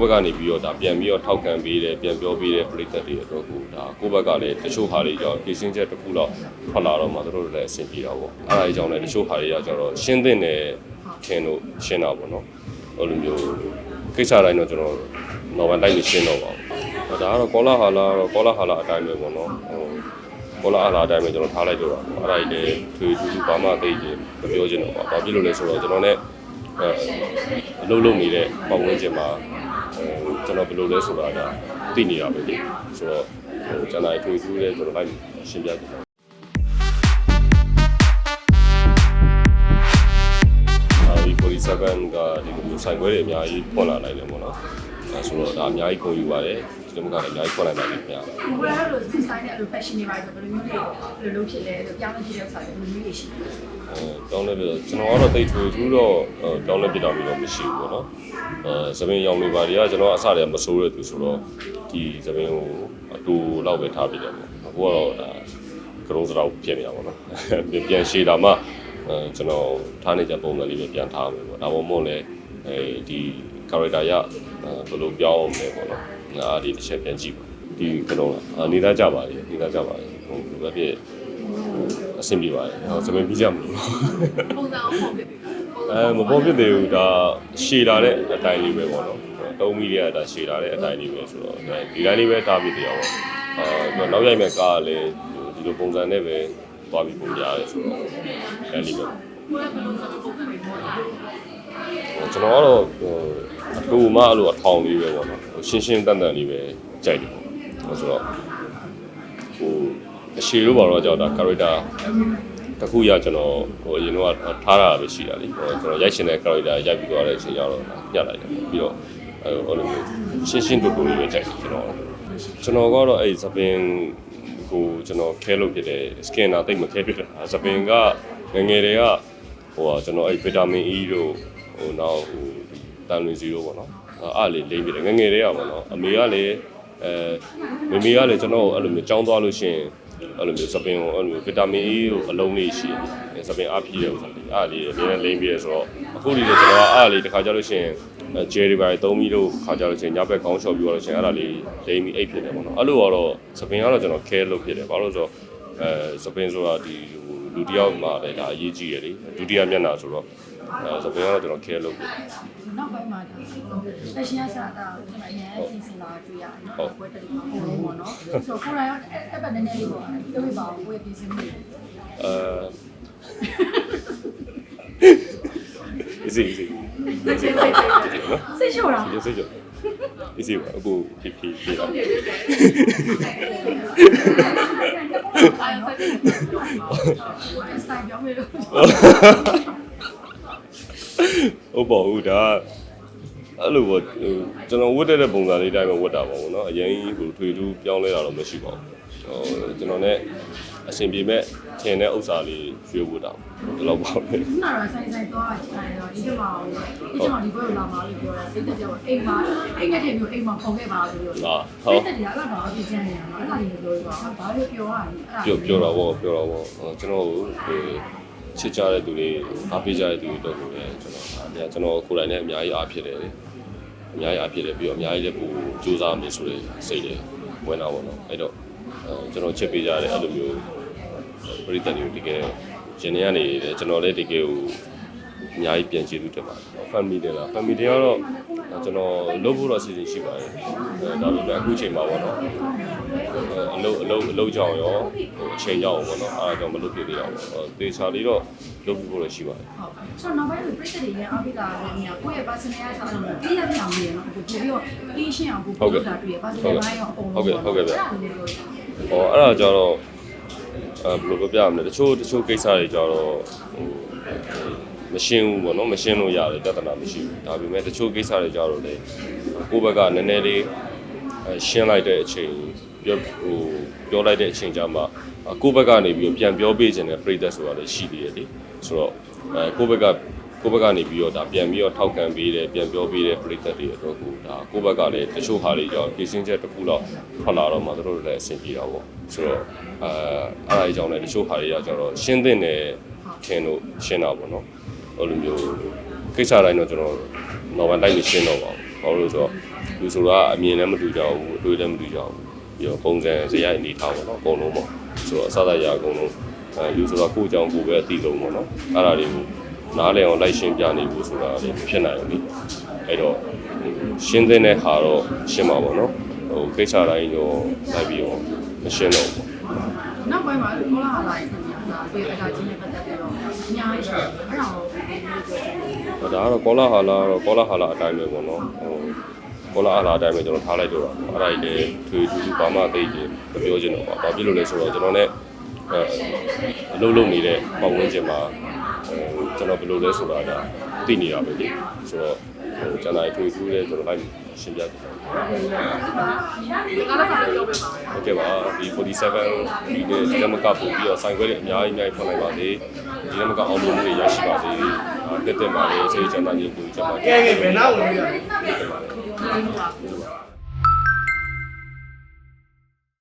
ကိုယ့်ဘက်ကနေပြီးတော့ဒါပြန်ပြီးတော့ထောက်ခံပေးတယ်ပြန်ပြောပေးတယ်ပြည်သက်တွေအတွက်ကိုဒါကိုယ့်ဘက်ကလည်းတချို့ဟာတွေကြောင့်ပြင်ဆင်ချက်တစ်ခုတော့ထွက်လာတော့မှတို့တို့လည်းအဆင်ပြေတာပေါ့အဲ့ဒါကြီးကြောင့်လည်းတချို့ဟာတွေကကျတော့ရှင်းသင့်တယ်ထင်လို့ရှင်းတာပေါ့နော်အဲ့လိုမျိုးကိစ္စတိုင်းတော့ကျွန်တော်နောက်ပိုင်းတိုင်းမရှင်းတော့ပါဘူးဒါကတော့ကောလာဟာလာတော့ကောလာဟာလာအတိုင်းပဲပေါ့နော်ဟိုကောလာအလားအတိုင်းပဲကျွန်တော်ထားလိုက်တော့တာပေါ့အဲ့ဒါကြီးလည်းထွေထူးထူးဘာမှသိချင်မပြောချင်တော့ပါဘာဖြစ်လို့လဲဆိုတော့ကျွန်တော် ਨੇ အဲအလုပ်လုပ်နေတဲ့ပတ်ဝန်းကျင်မှာအဲ ကျွန်တော်ဘယ်လိုလဲဆိုတာကသိနေတာပဲလေဆိုတော့ဟိုကျွန်တော်ထွေထူးလေးကျွန်တော်လိုက်ရှင်းပြတယ်အာဒီ47ကဒီလိုဆိုင်ခွဲတွေအများကြီးဖွင့်လာနိုင်တယ်ပေါ့နော်အဲ ဆိုတော့ဒါအများကြီးကုန်ယူပါတယ်ဒီလိုမျိုးကလည်းအများကြီးဖွင့်နိုင်ပါလိမ့်ခင်ဗျာဘယ်လိုလဲဒီဆိုင်နဲ့အဲ့လို fashion တွေပါဆိုဘယ်လိုမျိုးတွေဘယ်လိုလုပ်ဖြစ်လဲဆိုပြောင်းလဲဖြစ်တဲ့ဥစ္စာတွေဘယ်လိုမျိုးတွေရှိလဲအဲတောင်းလဲပြီးတော့ကျွန်တော်ကတော့တိတ်ထွေထူးတော့အဲတောင်းလဲပြတာမျိုးတော့မရှိဘူးပေါ့နော်အဲသပင်ရောင်တွေပါတွေကကျွန်တော်အစတည်းကမစိုးရသူဆိုတော့ဒီသပင်ကိုအတူလောက်ပဲထားပြတယ်ပေါ့အခုကတော့ဒါကရုံးစတော့ဖြစ်နေတာပေါ့နော်ပြန်ရှည်တာမှအဲကျွန်တော်ထားနေကြပုံစံလေးပဲပြန်ထားမယ်ပေါ့ဒါပေါ်မို့လဲအဲဒီ character ရအဲ ဘယ်လိုပြောင်းအောင်လဲပေါ့နော်အားဒီတစ်ချက်ပြန်ကြည့်ပါဒီကရုံးလားနေသားကြပါလေနေသားကြပါလေဟိုဘယ်ဖြစ်အဆင်ပြေပါတယ်ဟောသပင်ပြီးကြမလို့ပုံစံအောင်ပုံပြပြီအဲမပေါ်ဖြစ်သေးဘူးဒါရှည်လာတဲ့အတိုင်းလေးပဲပေါ့နော်တုံးမီတွေကဒါရှည်လာတဲ့အတိုင်းလေးပဲဆိုတော့ဒါဒီတိုင်းလေးပဲထားပြီးတရားပေါ့အာနောက်ရိုက်မဲ့ကားကလည်းဒီလိုပုံစံနဲ့ပဲသွားပြီးပုံရတယ်ဆိုတော့အဲ့ဒီပဲကိုယ်ကဘယ်လိုဆိုပုံစံတွေပေါ်လာကျွန်တော်ကတော့ ဟိုအတူမအဲ့လိုအထောင်လေးပဲပေါ့နော်ဟိုရှင်းရှင်းတန်တန်လေးပဲကြိုက်တယ်ပေါ့ဆိုတော့ဟိုအရှည်လို့ပါတော့ကြောက်တာ character တခုရကျွန်တော်ဟိုအရင်တော့ထားတာပဲရှိတာလေဟိုကျွန်တော်ရိုက်ရှင်တဲ့ character ရိုက်ပြီးသွားတဲ့အချိန်ကျတော့ညှက်လိုက်တယ်ပြီးတော့အဲဟိုလိုမျိုးရှင်းရှင်းတူတူလေးပဲကြိုက်တယ်ကျွန်တော်ကျွန်တော်ကတော့အဲ့သပင်ကိုကျွန်တော်ခဲလို့ဖြစ်တယ် skin တာတိတ်မခဲဖြစ်တာသပင်ကငယ်ငယ်တွေကဟိုကျွန်တော်အဲ့ vitamin E တို့ဟိုနောက်ဟို တန်လွင်စီတို့ပေါ့နော်အားလေးလိမ့်ပြတယ်ငယ်ငယ်တွေကပေါ့နော်အမေကလည်းအဲမမေကလည်းကျွန်တော်အဲ့လိုမျိုးကြောင်းသွားလို့ရှိရင်အဲ့လိုမျိုးစပင်ကိုအဲ့လိုမျိုးဗီတာမင် E ကိုအလုံးလေးရှိတယ်စပင်အားဖြည့်တယ်ဥစားလေးအားလေးအများနဲ့လိမ့်ပြီးရဆိုတော့အခုဒီလေကျွန်တော်ကအားလေးတစ်ခါကြလို့ရှိရင်ဂျယ်ရီပါသုံးပြီးတော့ခါကြလို့ရှိရင်ညဘက်ကောင်းချော်ပြီးတော့လို့ရှိရင်အဲ့ဒါလေးလိမ့်ပြီးအိတ်ဖြစ်တယ်ပေါ့နော်အဲ့လိုကတော့စပင်ကတော့ကျွန်တော်ခဲလို့ဖြစ်တယ်ဘာလို့လဲဆိုတော့အဲစပင်ဆိုတာဒီဟိုလူတစ်ယောက်မှာလည်းဒါအရေးကြီးရလေဒုတိယမျက်နှာဆိုတော့ အဲစပင်ကတော့ကျွန်တော်ခဲလို့ဖြစ်နောက်ပိုင်းမှာဒါ fashion ဆရာတာကိုကျွန်တော်အရင်ပြင်ဆင်လာတွေ့ရတယ်နော်ဘွဲတက်မှာပုံလုံးပေါ့နော်ဆိုတော့ကိုယ်ရောအဲ့ပတ်နည်းနည်းလေးပေါ့ပြောပြပါဦးကိုယ်ပြင်ဆင်မှုအဲ easy easy စိတ်စိတ်စိတ်စိတ်ရှို့တာစိတ်စိတ်ကြ easy ပါအခုဖြစ်ဖြစ်ဖြစ်လာအာစိတ်စိတ်စတိုင်ပြောင်းလို့ ဟုတ်ပါဘူးဒါအဲ့လိုပေါ့ဟိုကျွန်တော်ဝတ်တဲ့ပုံစံလေးတိုင်းပဲဝတ်တာပေါ့ဗောနော်အရင်ဟိုထွေထူးပြောင်းလဲတာတော့မရှိပါဘူးဟိုကျွန်တော် ਨੇ အရှင်ပြေမဲ့ထင်တဲ့ဥစ္စာလေးရွေးဝတ်တာဒီလောက်ပါပဲခုနကဆိုင်ဆိုင်သွားတာချိန်တော့ဒီကမှာဒီကမှာဒီဘက်ကိုလာမှာလို့ပြောတာစိတ်သက်ပြောအိမ်မှာအိမ်နဲ့တည်းမျိုးအိမ်မှာပုံခဲ့ပါဆိုလို့ဟာဟုတ်စိတ်သက်ကြီးအဲ့ဒါဘာဖြစ်ချင်နေရမှာအဲ့ဒါလေးပြောပြပါဘာလို့ပြောရလဲပြောပြောတော့ဗောပြောတော့ဗောကျွန်တော်ဟို ချစ်ကြတဲ့သူတွေအားပေးကြတဲ့သူတွေတော့ကိုလည်းကျွန်တော်အားကျွန်တော်ကိုယ်တိုင်လည်းအများကြီးအားဖြစ်တယ်လေအများကြီးအားဖြစ်တယ်ပြီးတော့အများကြီးလည်းကိုစူးစမ်းမယ်ဆိုတဲ့စိတ်တွေဝင်တာပေါ့နော်အဲ့တော့အဲကျွန်တော်ချစ်ပေးကြတဲ့အဲ့လိုမျိုးပရိသတ်တွေကိုတကယ်ရှင်နေရနေတယ်ကျွန်တော်လည်းတကယ်ကို အများကြီးပြန်ကျေးဇူးတင်ပါတယ် family တွေလား family တွေကတော့ကျွန်တော်လုပ်ဖို့တော့အစီအစဉ်ရှိပါတယ်အဲဒါပေမဲ့အခုချိန်မှာပေါ့နော်အလုံးအလုံးအလုံးကြောင်ရောဟိုအချိန်ကြောင်ပေါ့နော်အားကြောင့်မလုပ်ပြသေးအောင်ပေါ့တေချာလေးတော့လုပ်ပြဖို့လည်းရှိပါတယ်ဟုတ်ဆိုတော့နောက်ပိုင်းပြည့်တဲ့တွေအားပေးတာလည်းမြာကိုယ့်ရဲ့ personal အစားလို့ပြည့်ရပြအောင်လေနော်ကိုပြီးတော့ပြည့်ရှင်းအောင်ကိုပို့တာတွေ့ရ personal ဘိုင်းရောအကုန်လုံးဟုတ်ကဲ့ဟုတ်ကဲ့ဗျအဲ့ဒါလေးပြောဟောအဲ့ဒါကြတော့အဲဘယ်လိုပြောပြရမလဲတချို့တချို့ကိစ္စတွေကြတော့ဟို မရှင်းဘူးပေါ့နော်မရှင်းလို့ရတယ်တဿနာမရှိဘူးဒါပေမဲ့တချို့ကိစ္စတွေကြတော့လေကိုယ့်ဘက်ကနည်းနည်းလေးအဲရှင်းလိုက်တဲ့အချိန်ပြောဟိုပြောလိုက်တဲ့အချိန်ကြမှာကိုယ့်ဘက်ကနေပြီးတော့ပြန်ပြောပေးခြင်းနဲ့ပြိသက်ဆိုတာလည်းရှိသေးတယ်လေဆိုတော့အဲကိုယ့်ဘက်ကကိုယ့်ဘက်ကနေပြီးတော့ဒါပြန်ပြီးတော့ထောက်ခံပေးတယ်ပြန်ပြောပေးတယ်ပြိသက်တွေအတွက်ကိုဒါကိုယ့်ဘက်ကလည်းတချို့ဟာတွေကြောင့်ပြင်ဆင်ချက်တစ်ခုတော့ထွက်လာတော့မှတို့လည်းအဆင်ပြေတာပေါ့ဆိုတော့အဲအဲ့ဒါကြီးကြောင့်လည်းတချို့ဟာတွေကကျတော့ရှင်းသင့်တယ်ထင်လို့ရှင်းတာပေါ့နော် အဲ့လိုမျိုးကိစ္စတိုင်းတော့ကျွန်တော်နောက်ပိုင်းတိုင်းမရှင်းတော့ပါဘူးဘာလို့လဲဆိုတော့လူဆိုတာအမြင်လည်းမတူကြဘူးအတွေ့လည်းမတူကြဘူးပြီးတော့ပုံစံဇယိုက်အနေထားပေါ့နော်အကုန်လုံးပေါ့ဆိုတော့အစသာရအကုန်လုံးအဲလူဆိုတာကိုယ့်အကြောင်းကိုယ်ပဲအသိဆုံးပေါ့နော်အဲ့ဒါတွေကိုနားလည်အောင်လိုက်ရှင်းပြနေဖို့ဆိုတာလည်းမဖြစ်နိုင်ဘူးလေအဲ့တော့ရှင်းတဲ့ဟာတော့ရှင်းပါပေါ့နော်ဟိုကိစ္စတိုင်းတော့လိုက်ပြီးတော့မရှင်းတော့ဘူးနောက်ပိုင်းမှာကောလာဟာလာရ င်ခင်ဗျာဒါပေအတားချင်းနဲ့ပတ်သက်ပြီးတော့အများကြီးရှိတယ်အဲ့ဒါကိုဘယ်လိုပြောချင်လဲဒါကတော့ကောလာဟာလာတော့ကောလာဟာလာအတိုင်းပဲပေါ့နော်ဟိုကောလာဟာလာအတိုင်းပဲကျွန်တော်ထားလိုက်တော့တာအဲ့ဒါကြီးလည်းထွေထူးထူးဘာမှသိတယ်မပြောချင်တော့ပါဘာဖြစ်လို့လဲဆိုတော့ကျွန်တော်လည်းအဲအလုပ်လုပ်နေတဲ့ပတ်ဝန်းကျင်မှာအဲကျွန်တော်ဘယ်လိုလဲဆိုတာကသိနေတာပဲလေဆိုတော့ဟို ကျွန်တော်ထွေထူးတဲ့ကျွန်တော်လိုက်ရှင်းပြတယ်ဒီကားလာပြောပြပါမယ်ဟုတ်ကဲ့ပါဒီ47ဒီနေ့ဒီကမကပို့ပြီးတော့ဆိုင်ခွဲတွေအများကြီးအများကြီးဖွင့်လိုက်ပါသေးဒီကမကအောင်လို့တွေရရှိပါသေးတက်တက်ပါလေစိတ်ချမ်းသာခြင်းကိုကျမ်းပါကဲကဲဘယ်နာဝင်ရလဲတက်ပါလေ